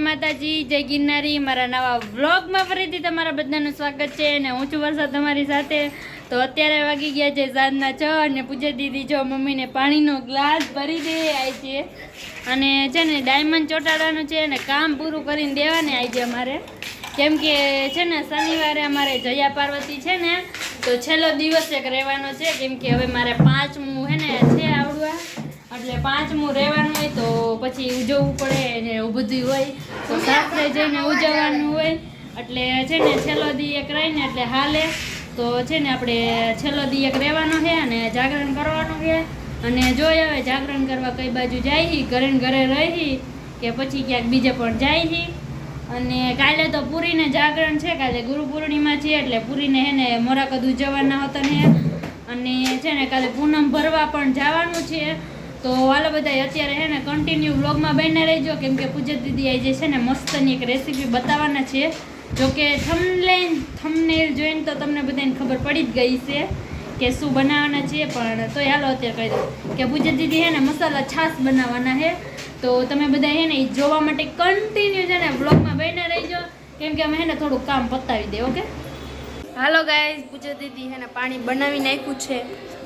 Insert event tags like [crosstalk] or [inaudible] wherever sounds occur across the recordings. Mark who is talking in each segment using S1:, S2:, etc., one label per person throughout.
S1: માતાજી, જય ગિરનારી. મારા નવા વ્લોગમાં ફરીથી તમારા બધાનું સ્વાગત છે અને હું છું વરસાદ તમારી સાથે. તો અત્યારે વાગી ગયા છે સાંજના છ અને પૂજા દીદી જો મમ્મીને પાણીનો ગ્લાસ ભરી દે આવી છે. અને છે ને ડાયમંડ ચોંટાડવાનું છે અને કામ પૂરું કરીને દેવાને આવી છે અમારે. કેમ કે છે ને શનિવારે અમારે જયા પાર્વતી છે ને, તો છેલ્લો દિવસ એક રહેવાનો છે. કેમ કે હવે મારે પાંચમું હે ને છે એટલે પાંચમું રહેવાનું હોય તો પછી ઉજવવું પડે ને એવું બધું હોય. તો સાસરે જઈને ઉજવવાનું હોય. એટલે છે ને છેલ્લો દી એક રહીને એટલે હાલે. તો છે ને આપણે છેલ્લો દી એક રહેવાનો છે અને જાગરણ કરવાનું છે. અને જોઈએ હવે જાગરણ કરવા કઈ બાજુ જાય ઘરે ઘરે રહી કે પછી ક્યાંક બીજે પણ જાય અને કાલે તો પૂરીને જાગરણ છે. કાલે ગુરુ પૂર્ણિમા છે એટલે પૂરીને હે ને મોરાકદ ઉજવવાના હતા ને. અને છે ને કાલે પૂનમ ભરવા પણ જવાનું છે. તો હાલો બધા અત્યારે હે ને કન્ટિન્યુ વ્લોગમાં બને રહેજો. કેમ કે પૂજા દીદી આ જે છે ને મસ્તની એક રેસીપી બતાવવાના છે. જો કે થમલેન થમનેલ જોઈને તો તમને બધાને ખબર પડી જ ગઈ છે કે શું બનાવવાના છે પણ તોય હાલો અત્યારે કહી દઉં. કે પૂજા દીદી હે ને મસાલા છાશ બનાવવાના છે. તો તમે બધા હે ને એ જોવા માટે કન્ટિન્યુ છે ને વ્લોગમાં બને રહેજો. કેમ કે અમે હે ને થોડુંક કામ પતાવી દે ઓકે?
S2: હાલો ગાય પૂજા દીદી હે ને પાણી બનાવી નાખ્યું છે.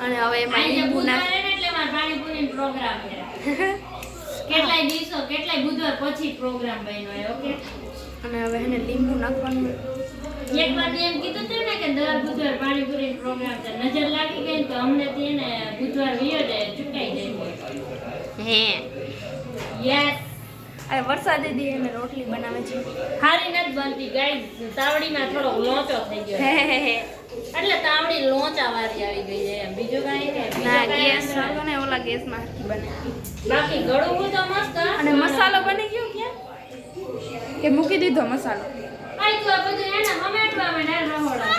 S2: અને હવે એમાં લીંબુ નાખ
S1: એટલે મારે પાણીપુરી પ્રોગ્રામ છે. [laughs] કેટલાય દિવસો કેટલાય બુધવાર પછી પ્રોગ્રામ બન્યો ઓકે
S2: અને હવે એને લીંબુ નાખવાનું.
S1: એક વાર એમ કીધું હતું ને કે દર બુધવાર પાણીપુરી પ્રોગ્રામ છે. નજર લાગી ગઈ તો અમને તેને બુધવાર વિયો જાય ચૂકાઈ જાય.
S2: હે.
S1: યસ
S2: અરે વરસાદ દીદી એને રોટલી બનાવે છે.
S1: હારી નથી બનતી ગાય તાવડીમાં થોડો લોચો થઈ ગયો.
S2: હે હે.
S1: એટલે તાવડી લોચા વાળી આવી ગઈ છે બીજું કાંઈ
S2: ના ગેસ વાળો ને ઓલા ગેસમાં હરખી બને.
S1: બાકી ગળું તો મસ્ત
S2: અને મસાલો બની ગયો કે? કે મૂકી દીધો મસાલો?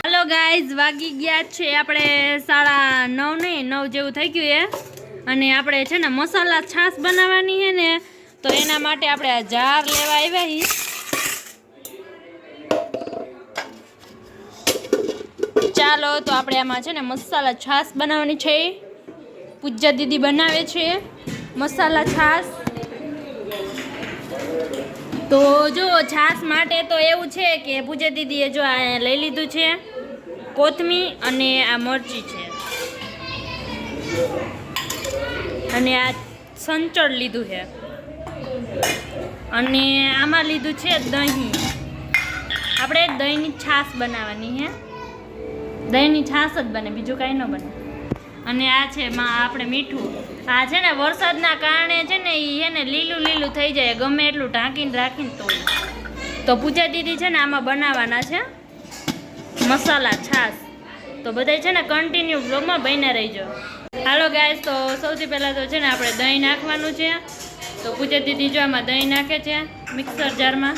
S1: હેલો ગાઈઝ વાગી ગયા છે. આપણે સાડા નવ નહીં નવ જેવું થઈ ગયું એ. અને આપણે છે ને મસાલા છાશ બનાવવાની છે ને તો એના માટે આપણે આ જાર લેવા આવ્યા છીએ ચાલો તો આપણે આમાં છે ને મસાલા છાશ બનાવવાની છે. પૂજા દીદી બનાવે છે મસાલા છાશ. તો જો છાશ માટે તો એવું છે કે પૂજા દીદીએ જો આ લઈ લીધું છે. કોથમી અને આ મરચી છે. અને આ સંચળ લીધું છે. અને આમાં લીધું છે દહીં. આપણે દહીંની છાશ બનાવવાની છે. દહીંની છાશ જ બને, બીજું કાંઈ ન બને. અને આ છે માં આપણે મીઠું. આ છે ને વરસાદના કારણે છે ને એ છે ને લીલું લીલું થઈ જાય, ગમે એટલું ઢાંકીને રાખીને તો તો પૂજા દીદી છે ને આમાં બનાવવાના છે મસાલા, છાશ. તો બધાય છે ને કન્ટિન્યુ બ્લોગમાં બન્યા રહીજો. હાલો ગાય તો સૌથી પહેલાં તો છે ને આપણે દહીં નાખવાનું છે. તો પૂજા દીદી જો આમાં દહીં નાખે છે મિક્સર જારમાં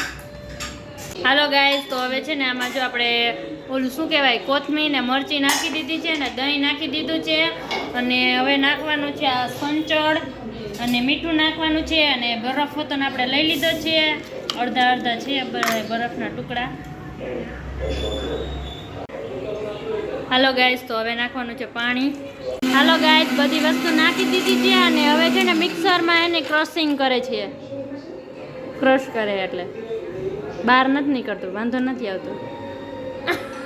S1: હાલો ગાઈસ તો હવે છે ને આમાં જો આપણે ઓલું શું કહેવાય, કોથમીર ને મરચી નાખી દીધી છે ને દહીં નાખી દીધું છે. અને હવે નાખવાનું છે આ સંચળ અને મીઠું નાખવાનું છે અને બરફ વતન આપણે લઈ લીધો છે. અડધા અડધા છે બરફના ટુકડા. હાલો ગાઈસ તો હવે નાખવાનું છે પાણી. હાલો ગાઈસ બધી વસ્તુ નાખી દીધી છે અને હવે છે ને મિક્સરમાં એને ક્રશિંગ કરે છે. ક્રશ કરે એટલે. બહાર નથી નીકળતું વાંધો નથી આવતો.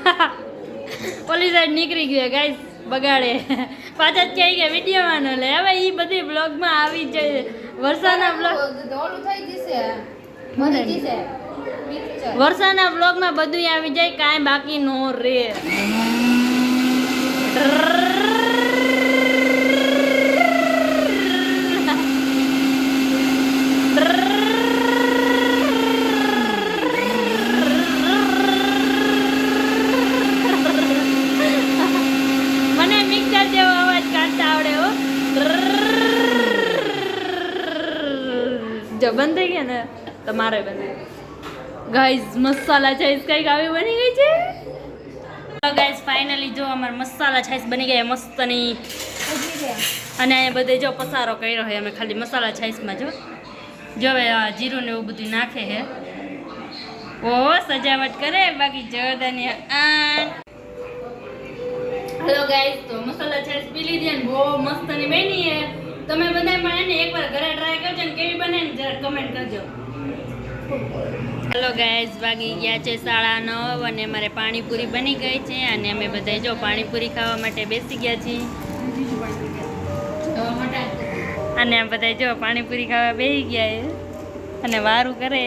S1: [laughs] પોલીસ સાઈડ નીકળી ગયો ગાઈસ બગાડે. [laughs] પાછા જ કહે ગયા વિડીયોમાં ન લે. હવે એ બધી બ્લોગમાં આવી જાય. વરસાદના બ્લોગ વરસાદના બ્લોગમાં બધું આવી જાય કાંઈ બાકી નો રે [laughs] મને મિક્સર જેવો અવાજ કાઢતા આવડે હો જો બંધ થઈ ગયા ને તમારે બંધ ગાઈઝ મસાલા છાઈસ કંઈક આવી બની ગઈ છે? ગાઈઝ ફાઇનલી જો અમાર મસાલા છાઈસ બની ગયા, મસ્તની. અને અહીંયા બધે જો પસારો કર્યો છે, અમે ખાલી મસાલા છાઈસમાં જો. જો હવે જીરું ને એવું બધું નાખે છે. ઓ, સજાવટ કરે, બાકી જવદાની આ હેલો ગાઈઝ તો મસાલા છાઈસ પી લીધી અને બહુ મસ્તની બની છે. તમે બધા પણ એને એકવાર ઘરે ટ્રાય કરજો ને કેવી બને ને જરા કમેન્ટ કરજો હલો ગાઈઝ વાગી ગયા છે સાડા નવ અને મારે પાણીપુરી બની ગઈ છે અને અમે બધા જો પાણીપુરી ખાવા માટે બેસી ગયા છીએ અને બધા જો પાણીપુરી ખાવા બેસી ગયા અને વારું કરે.